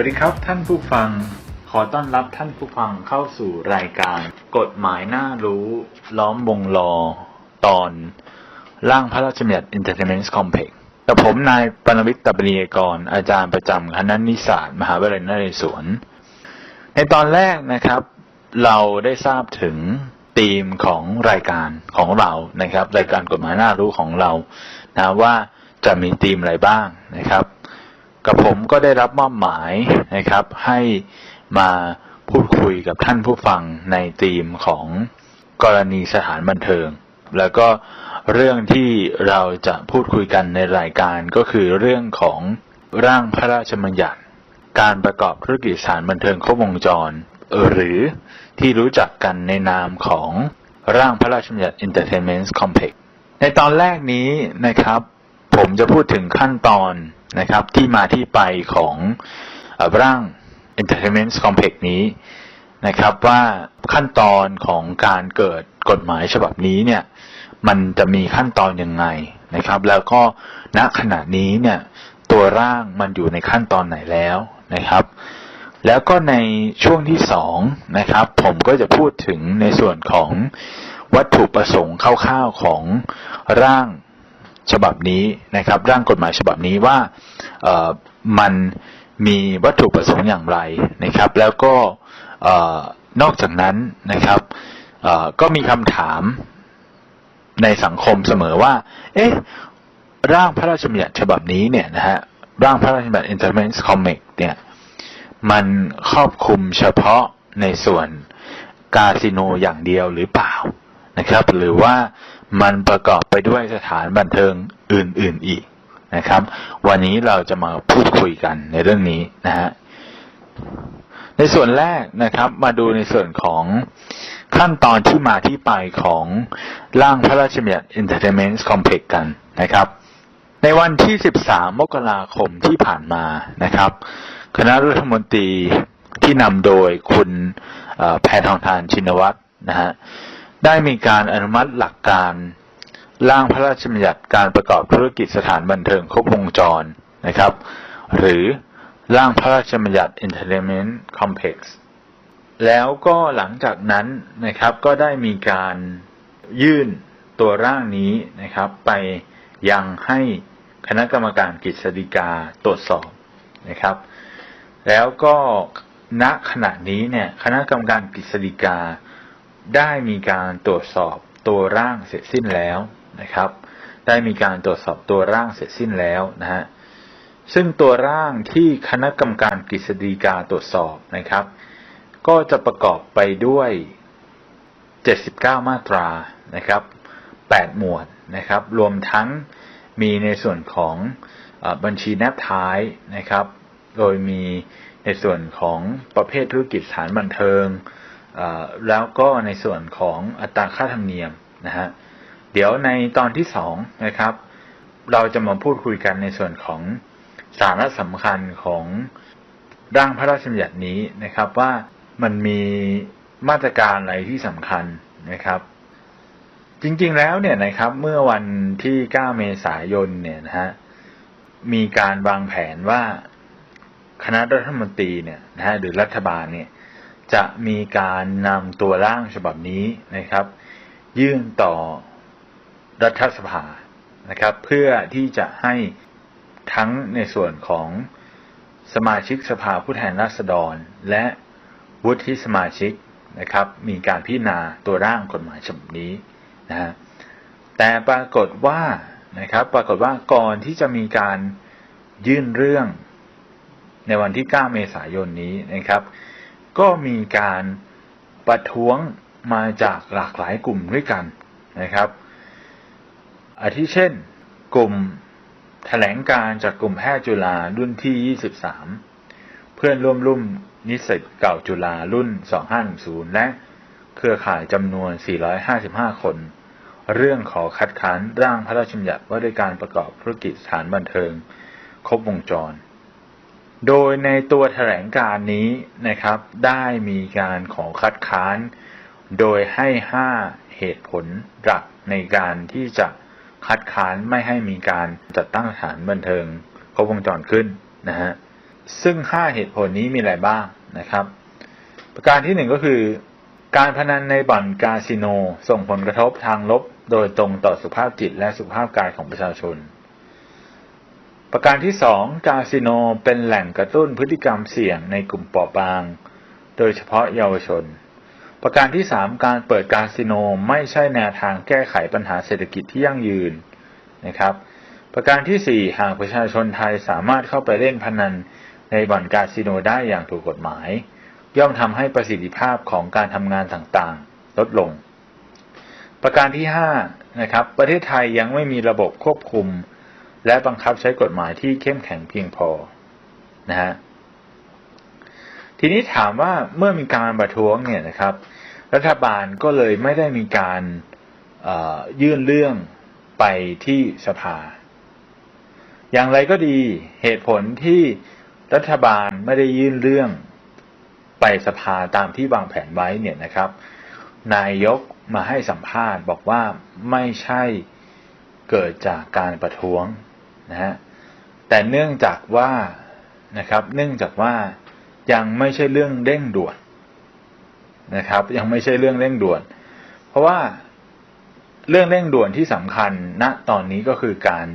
วัสดีครับท่านผู้ฟัง ขอต้อนรับท่านผู้ฟังเข้าสู่รายการ กฎหมายน่ารู้ ล้อมวงลอตอน ร่างพระราชบัญญัติ Entertainment Complex แต่ผมนายปนวิทย์ตบเรียกร อาจารย์ประจำคณะนิสสาสตร์มหาวิทยาลัยนเรศวร ในตอนแรกนะครับ เราได้ทราบถึงธีมของรายการของเรานะครับ รายการกฎหมายน่ารู้ของเรานะว่าจะมีธีมอะไรบ้างนะครับ กับผมก็ได้รับมอบหมายนะครับ ให้มาพูดคุยกับท่านผู้ฟังในธีมของกรณีสถานบันเทิง แล้วก็เรื่องที่เราจะพูดคุยกันในรายการก็คือเรื่องของร่างพระราชบัญญัติ การประกอบธุรกิจสถานบันเทิงครบวงจร หรือที่รู้จักกันในนามของร่างพระราชบัญญัติ Entertainment Complex ในตอนแรกนี้นะครับ ผมจะพูดถึงขั้นตอน นะครับ ที่มาที่ไปของเอ่อร่าง Entertainment Complex นี้นะครับว่าขั้นตอนของการเกิดกฎหมายฉบับนี้เนี่ยมันจะมีขั้นตอนยังไงนะครับ แล้วก็ณขณะนี้เนี่ยตัวร่างมันอยู่ในขั้นตอนไหนแล้วนะครับ แล้วก็ในช่วงที่สองนะครับ ผมก็จะพูดถึงในส่วนของวัตถุประสงค์คร่าวๆของร่าง ฉบับนี้นะครับ ร่างกฎหมายฉบับนี้ว่ามันมีวัตถุประสงค์อย่างไรนะครับ แล้วก็นอกจากนั้นนะครับก็มีคำถามในสังคมเสมอว่า เอ๊ะ ร่างพระราชบัญญัติฉบับนี้เนี่ยนะฮะ ร่างพระราชบัญญัติ Entertainment Complex เนี่ย มันครอบคลุมเฉพาะในส่วนคาสิโนอย่างเดียวหรือเปล่านะครับ หรือว่า มันประกอบไปด้วยสถานบันเทิงอื่นๆอีกนะครับ วันนี้เราจะมาพูดคุยกันในเรื่องนี้นะฮะในส่วนแรกนะครับมาดูในส่วนของขั้นตอนที่มาที่ไปของร่างพระราชบัญญัติ Entertainment Complex กันนะครับ ในวันที่ 13 มกราคมที่ผ่านมานะครับ คณะรัฐมนตรีที่นำโดยคุณแพทองทานชินวัตรนะฮะ ได้มีการอนุมัติหลักการร่างพระราชบัญญัติการประกอบธุรกิจสถานบันเทิงครบวงจรนะครับ หรือร่างพระราชบัญญัติ Entertainment Complex แล้วก็หลังจากนั้นนะครับก็ได้มีการยื่นตัวร่างนี้นะครับ ไปยังให้คณะกรรมการกฤษฎีกาตรวจสอบนะครับ แล้วก็ณขณะนี้เนี่ยคณะกรรมการกฤษฎีกา ได้มีการตรวจสอบตัวร่างเสร็จสิ้นแล้วนะครับ ได้มีการตรวจสอบตัวร่างเสร็จสิ้นแล้วนะฮะซึ่งตัวร่างที่คณะกรรมการกฤษฎีกาตรวจสอบนะครับ ก็จะประกอบไปด้วย 79 มาตรานะครับ 8 หมวดนะครับ รวมทั้งมีในส่วนของอบัญชีแนบท้ายนะครับ โดยมีในส่วนของประเภทธุรกิจสถานบันเทิง แล้วก็ในส่วนของอัตราค่าธรรมเนียมนะฮะเดี๋ยวในตอนที่สองนะครับ เราจะมาพูดคุยกันในส่วนของสาระสำคัญของร่างพระราชบัญญัตินี้นะครับว่ามันมีมาตรการอะไรที่สำคัญนะครับ จริงๆแล้วเนี่ยนะครับเมื่อวันที่ 9 เมษายนเนี่ยนะฮะมีการวางแผนว่าคณะรัฐมนตรีเนี่ยนะฮะหรือรัฐบาลเนี่ย จะมีการนำตัวร่างฉบับนี้นะครับ ยื่นต่อรัฐสภานะครับ เพื่อที่จะให้ทั้งในส่วนของสมาชิกสภาผู้แทนราษฎร และวุฒิสมาชิกนะครับ มีการพิจารณาตัวร่างกฎหมายฉบับนี้นะฮะแต่ปรากฏว่านะครับ ปรากฏว่าก่อนที่จะมีการยื่นเรื่องในวันที่ 9 เมษายนนี้นะครับ ก็มีการประท้วงมาจากหลากหลายกลุ่มด้วยกันนะครับอาทิเช่น กลุ่มแถลงการจากกลุ่มแพทย์จุฬารุ่นที่ 23 เพื่อนร่วมรุ่มนิสิตเก่าจุฬารุ่น 2510 และเครือข่ายจำนวน 455 คน เรื่องขอคัดค้านร่างพระราชบัญญัติว่าด้วยการประกอบธุรกิจสถานบันเทิง ครบวงจร โดยในตัวแถลงการนี้นะครับ ได้มีการขอคัดค้าน โดยให้ 5 เหตุผลหลักในการที่จะคัดค้านไม่ให้มีการจัดตั้งสถานบันเทิงครบวงจรขึ้นนะฮะซึ่ง 5 เหตุผลนี้มีอะไรบ้างนะครับ ประการที่หนึ่งก็คือ การพนันในบ่อนคาสิโน ส่งผลกระทบทางลบ โดยตรงต่อสุขภาพจิตและสุขภาพกายของประชาชน ประการที่สองคาสิโนเป็นแหล่งกระตุ้นพฤติกรรมเสี่ยงในกลุ่มเปราะบาง โดยเฉพาะเยาวชน ประการที่สามการเปิดคาสิโนไม่ใช่แนวทางแก้ไขปัญหาเศรษฐกิจที่ยั่งยืนนะครับ ประการที่สี่หากประชาชนไทยสามารถเข้าไปเล่นพนันในบ่อนคาสิโนได้อย่างถูกกฎหมาย ย่อมทำให้ประสิทธิภาพของการทำงานต่างๆ ลดลง ประการที่ห้านะครับ ประเทศไทยยังไม่มีระบบควบคุม และบังคับใช้กฎหมายที่เข้มแข็งเพียงพอนะฮะทีนี้ถามว่าเมื่อมีการประท้วงเนี่ยนะครับ รัฐบาลก็เลยไม่ได้มีการยื่นเรื่องไปที่สภา อย่างไรก็ดีเหตุผลที่รัฐบาลไม่ได้ยื่นเรื่องไปสภาตามที่วางแผนไว้เนี่ยนะครับ นายกมาให้สัมภาษณ์บอกว่าไม่ใช่เกิดจากการประท้วง นะฮะแต่เนื่องจากว่านะครับ เนื่องจากว่ายังไม่ใช่เรื่องเร่งด่วนนะครับ ยังไม่ใช่เรื่องเร่งด่วน เพราะว่าเรื่องเร่งด่วนที่สำคัญณตอนนี้ก็คือการ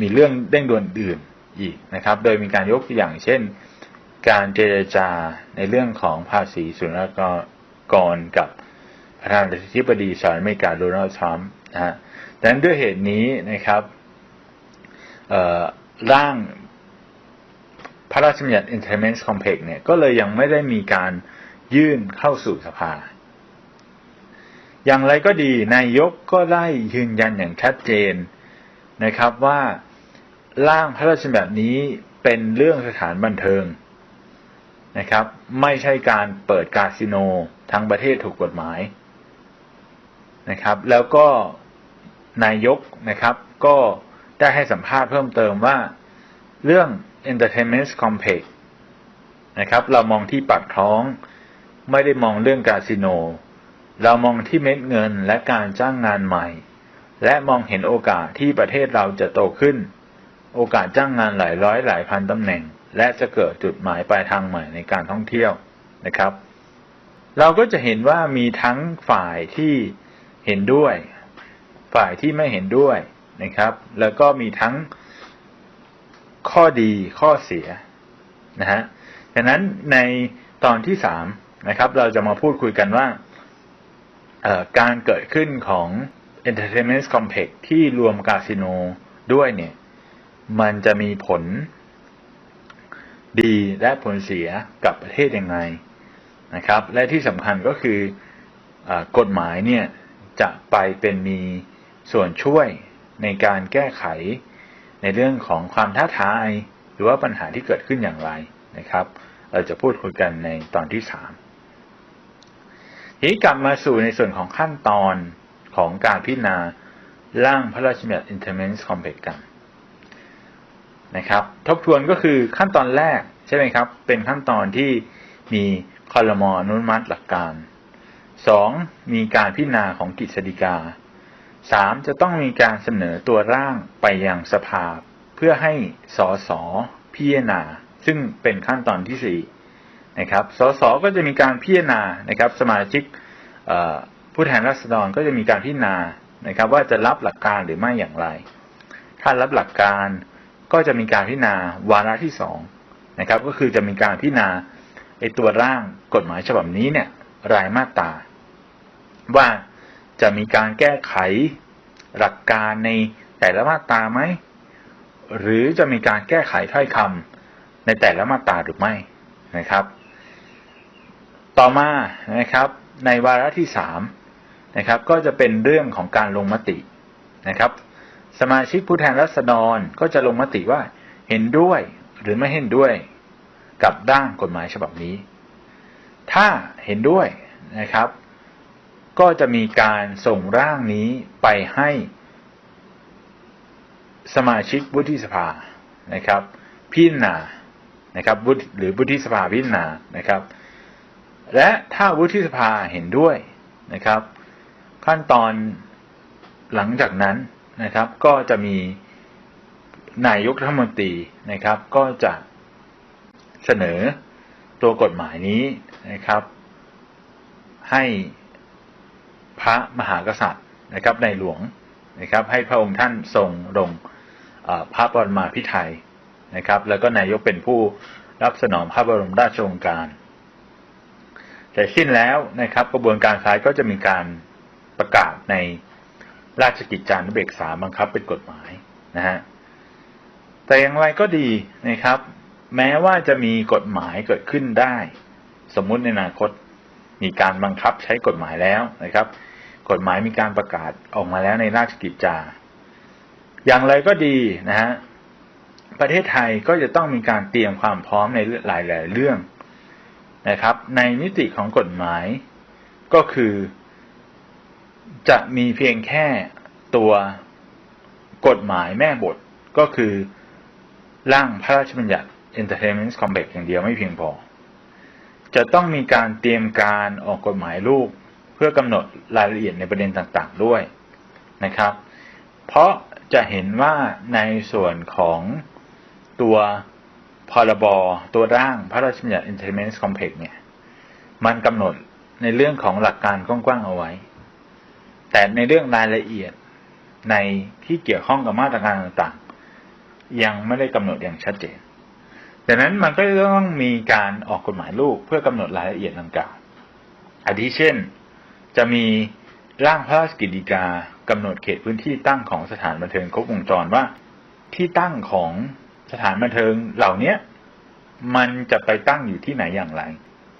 มีเรื่องเร่งด่วนอื่นอีกนะครับ โดยมีการยกตัวอย่างเช่น การเจรจาในเรื่องของภาษีสุลกรกับประธานาธิบดีสหรัฐอเมริกาโดนัลด์ทรัมป์นะฮะดังนั้นด้วยเหตุนี้นะครับ ร่างพระราชบัญญัติ Intelligence Complex เนี่ยก็เลยยังไม่ได้มีการยื่นเข้าสู่สภา อย่างไรก็ดีนายกก็ได้ยืนยันอย่างชัดเจนนะครับว่าร่างพระราชบัญญัตินี้เป็นเรื่องสถานบันเทิงนะครับ ไม่ใช่การเปิดคาสิโนทั้งประเทศถูกกฎหมายนะครับ แล้วก็นายกนะครับ ก็ ได้ให้สัมภาษณ์เพิ่มเติมว่าเรื่อง entertainment complex นะครับ เรามองที่ปากท้อง ไม่ได้มองเรื่องคาสิโน เรามองที่เม็ดเงินและการจ้างงานใหม่ และมองเห็นโอกาสที่ประเทศเราจะโตขึ้น โอกาสจ้างงานหลายร้อยหลายพันตำแหน่ง และจะเกิดจุดหมายปลายทางใหม่ในการท่องเที่ยวนะครับ เราก็จะเห็นว่ามีทั้งฝ่ายที่เห็นด้วย ฝ่ายที่ไม่เห็นด้วย นะครับ แล้วก็มีทั้งข้อดีข้อเสียนะฮะดังนั้นในตอนที่สามนะครับ เราจะมาพูดคุยกันว่าการเกิดขึ้นของ Entertainment Complex ที่รวมคาสิโนด้วยเนี่ย มันจะมีผลดีและผลเสียกับประเทศยังไงนะครับ และที่สำคัญก็คืออกฎหมายเนี่ย จะไปเป็นมีส่วนช่วย ในการแก้ไข ในเรื่องของความท้าทาย หรือว่าปัญหาที่เกิดขึ้นอย่างไรนะครับ เราจะพูดคุยกันในตอนที่สามทีนี้กลับมาสู่ในส่วนของขั้นตอนของการพิจารณาร่างพระราชบัญญัติ Interment Complex กันนะครับ ทบทวนก็คือขั้นตอนแรกใช่ไหมครับ เป็นขั้นตอนที่มีคอรมอนุมัติหลักการสองมีการพิจารณาของกิจสิกา สามจะต้องมีการเสนอตัวร่างไปยังสภา เพื่อให้สสพิจารณา ซึ่งเป็นขั้นตอนที่สี่นะครับ สสก็จะมีการพิจารณานะครับ สมาชิกผู้แทนราษฎรก็จะมีการพิจารณานะครับ ว่าจะรับหลักการหรือไม่อย่างไร ถ้ารับหลักการก็จะมีการพิจารณาวาระที่สองนะครับ ก็คือจะมีการพิจารณาไอตัวร่างกฎหมายฉบับนี้เนี่ยรายมาตราว่า จะมีการแก้ไขหลักการในแต่ละมาตราไหม หรือจะมีการแก้ไขถ้อยคำในแต่ละมาตราหรือไม่นะครับ ต่อมานะครับ ในวาระที่สามนะครับ ก็จะเป็นเรื่องของการลงมตินะครับ สมาชิกผู้แทนรัษฎรก็จะลงมติว่าเห็นด้วยหรือไม่เห็นด้วยกับร่างกฎหมายฉบับนี้ ถ้าเห็นด้วยนะครับ ก็จะมีการส่งร่างนี้ไปให้สมาชิกวุฒิสภานะครับพิจารณานะครับหรือวุฒิสภาพิจารณานะครับ และถ้าวุฒิสภาเห็นด้วยนะครับ ขั้นตอนหลังจากนั้นนะครับ ก็จะมีนายกรัฐมนตรีนะครับ ก็จะเสนอตัวกฎหมายนี้นะครับ ให้ พระมหากษัตริย์นะครับในหลวงนะครับให้พระองค์ท่านทรงลงพระบรมมาภิไธยนะครับ แล้วก็นายกเป็นผู้รับสนองพระบรมราชโองการแต่สิ้นแล้วนะครับ กระบวนการซ้ายก็จะมีการประกาศในราชกิจจานุเบกษาบังคับเป็นกฎหมายนะฮะแต่อย่างไรก็ดีนะครับ แม้ว่าจะมีกฎหมายเกิดขึ้นได้ สมมุติในอนาคตมีการบังคับใช้กฎหมายแล้วนะครับ กฎหมายมีการประกาศออกมาแล้วในราชกิจจา อย่างไรก็ดีนะฮะประเทศไทยก็จะต้องมีการเตรียมความพร้อมในหลาย ๆ เรื่องนะครับ ในมิติของกฎหมายก็คือ จะมีเพียงแค่ตัวกฎหมายแม่บทก็คือร่างพระราชบัญญัติ Entertainment Complex อย่างเดียวไม่เพียงพอ จะต้องมีการเตรียมการออกกฎหมายลูก พื่อกำหนดรายละเอียดในประเด็นต่างๆด้วยนะครับ เพราะจะเห็นว่าในส่วนของตัวพรบตัวร่างพระราชบัญญัติ Entertainment Complex เนี่ย มันกำหนดในเรื่องของหลักการกว้างๆเอาไว้ แต่ในเรื่องรายละเอียดในที่เกี่ยวข้องกับมาตรการต่างๆ ยังไม่ได้กำหนดอย่างชัดเจนดังนั้นมันก็ต้องมีการออกกฎหมายลูกเพื่อกำหนดรายละเอียดดังกล่าวอาทิเช่น จะมีร่างพระราชกฤษฎีกากำหนดเขตพื้นที่ตั้งของสถานบันเทิงครบวงจรว่า ที่ตั้งของสถานบันเทิงเหล่านี้มันจะไปตั้งอยู่ที่ไหนอย่างไร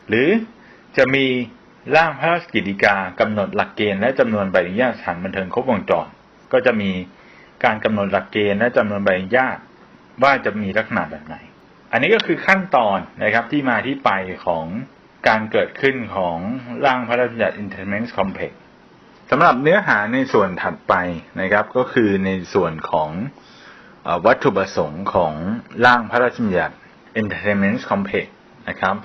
หรือจะมีร่างพระราชกฤษฎีกากำหนดหลักเกณฑ์และจำนวนใบอนุญาตสถานบันเทิงครบวงจร ก็จะมีการกำหนดหลักเกณฑ์และจำนวนใบอนุญาตว่าจะมีลักษณะแบบไหน อันนี้ก็คือขั้นตอนนะครับที่มาที่ไปของ การเกิดขึ้นของร่างพระราชบัญญัติ Entertainment Complex สำหรับเนื้อหาในส่วนถัดไปนะครับ ก็คือในส่วนของอวัตถุประสงค์ของร่างพระราชบัญญัติ Entertainment Complex นะครับ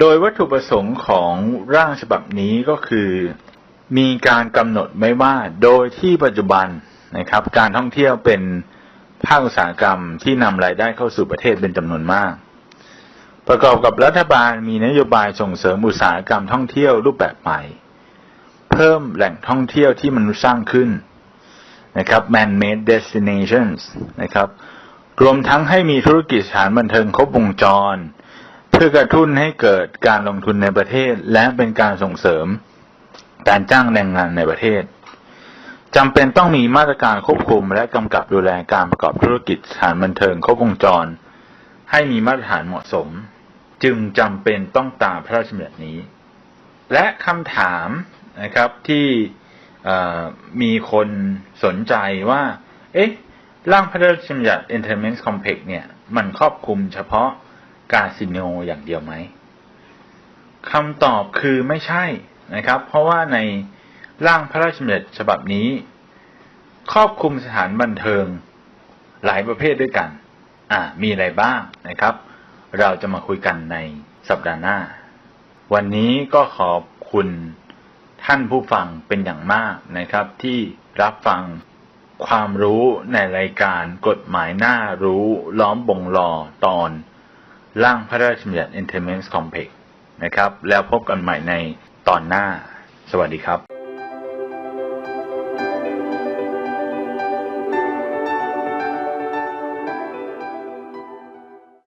โดยวัตถุประสงค์ของร่างฉบับนี้ก็คือ มีการกำหนดไว้ว่าโดยที่ปัจจุบันนะครับ การท่องเที่ยวเป็นภาคอุตสาหกรรมที่นำรายได้เข้าสู่ประเทศเป็นจำนวนมาก ประกอบกับรัฐบาลมีนโยบายส่งเสริมอุตสาหกรรมท่องเที่ยวรูปแบบใหม่ เพิ่มแหล่งท่องเที่ยวที่มนุษย์สร้างขึ้นนะครับ man-made destinations นะครับรวมทั้งให้มีธุรกิจสถานบันเทิงครบวงจร เพื่อกระตุ้นให้เกิดการลงทุนในประเทศ และเป็นการส่งเสริมการจ้างแรงงานในประเทศจำเป็นต้องมีมาตรการควบคุม และกำกับดูแลการประกอบธุรกิจสถานบันเทิงครบวงจร ให้มีมาตรฐานเหมาะสม จึงจำเป็นต้องตามพระราชบัญญัตินี้ และคำถามนะครับที่มีคนสนใจว่า เอ๊ะ ร่างพระราชบัญญัติ Entertainment Complex เนี่ย มันครอบคลุมเฉพาะคาสิโนอย่างเดียวไหมคำตอบคือไม่ใช่นะครับ เพราะว่าในร่างพระราชบัญญัติฉบับนี้ ครอบคลุมสถานบันเทิงหลายประเภทด้วยกัน อ่า มีอะไรบ้างนะครับ เราจะมาคุยกันในสัปดาห์หน้า วันนี้ก็ขอบคุณท่านผู้ฟังเป็นอย่างมากนะครับ ที่รับฟังความรู้ในรายการกฎหมายหน่ารู้ล้อมบงรอตอน ร่างพระราชบัญญัติ Entertainment Complex นะครับ แล้วพบกันใหม่ในตอนหน้า สวัสดีครับ